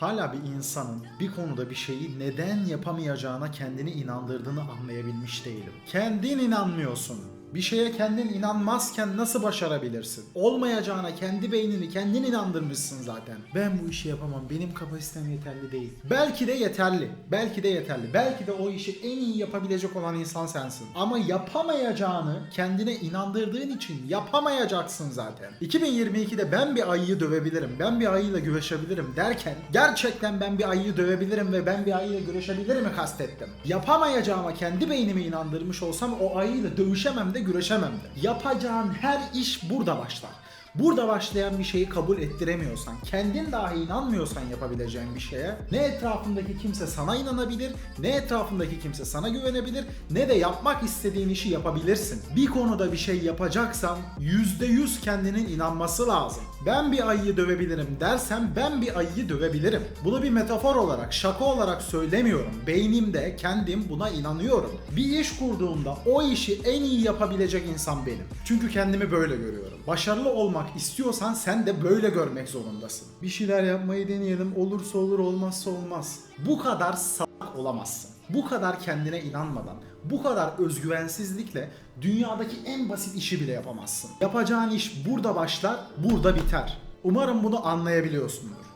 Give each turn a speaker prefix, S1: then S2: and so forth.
S1: Hala bir insanın bir konuda bir şeyi neden yapamayacağına kendini inandırdığını anlayabilmiş değilim. Kendin inanmıyorsun. Bir şeye kendin inanmazken nasıl başarabilirsin? Olmayacağına kendi beynini kendin inandırmışsın zaten. Ben bu işi yapamam. Benim kapasitem yeterli değil. Belki de yeterli. Belki de yeterli. Belki de o işi en iyi yapabilecek olan insan sensin. Ama yapamayacağını kendine inandırdığın için yapamayacaksın zaten. 2022'de ben bir ayıyı dövebilirim. Ben bir ayıyla güreşebilirim derken gerçekten ben bir ayıyı dövebilirim ve ben bir ayıyla güreşebilirim mi kastettim. Yapamayacağıma kendi beynimi inandırmış olsam o ayıyla dövüşemem de güreşemem de. Yapacağın her iş burada başlar. Burada başlayan bir şeyi kabul ettiremiyorsan, kendin dahi inanmıyorsan yapabileceğin bir şeye ne etrafındaki kimse sana inanabilir, ne etrafındaki kimse sana güvenebilir, ne de yapmak istediğin işi yapabilirsin. Bir konuda bir şey yapacaksan %100 kendinin inanması lazım. Ben bir ayıyı dövebilirim dersem ben bir ayıyı dövebilirim. Bunu bir metafor olarak, şaka olarak söylemiyorum. Beynimde kendim buna inanıyorum. Bir iş kurduğumda o işi en iyi yapabilecek insan benim. Çünkü kendimi böyle görüyorum. Başarılı olmak istiyorsan sen de böyle görmek zorundasın. Bir şeyler yapmayı deneyelim. Olursa olur, olmazsa olmaz. Bu kadar salak olamazsın. Bu kadar kendine inanmadan, bu kadar özgüvensizlikle dünyadaki en basit işi bile yapamazsın. Yapacağın iş burada başlar, burada biter. Umarım bunu anlayabiliyorsundur.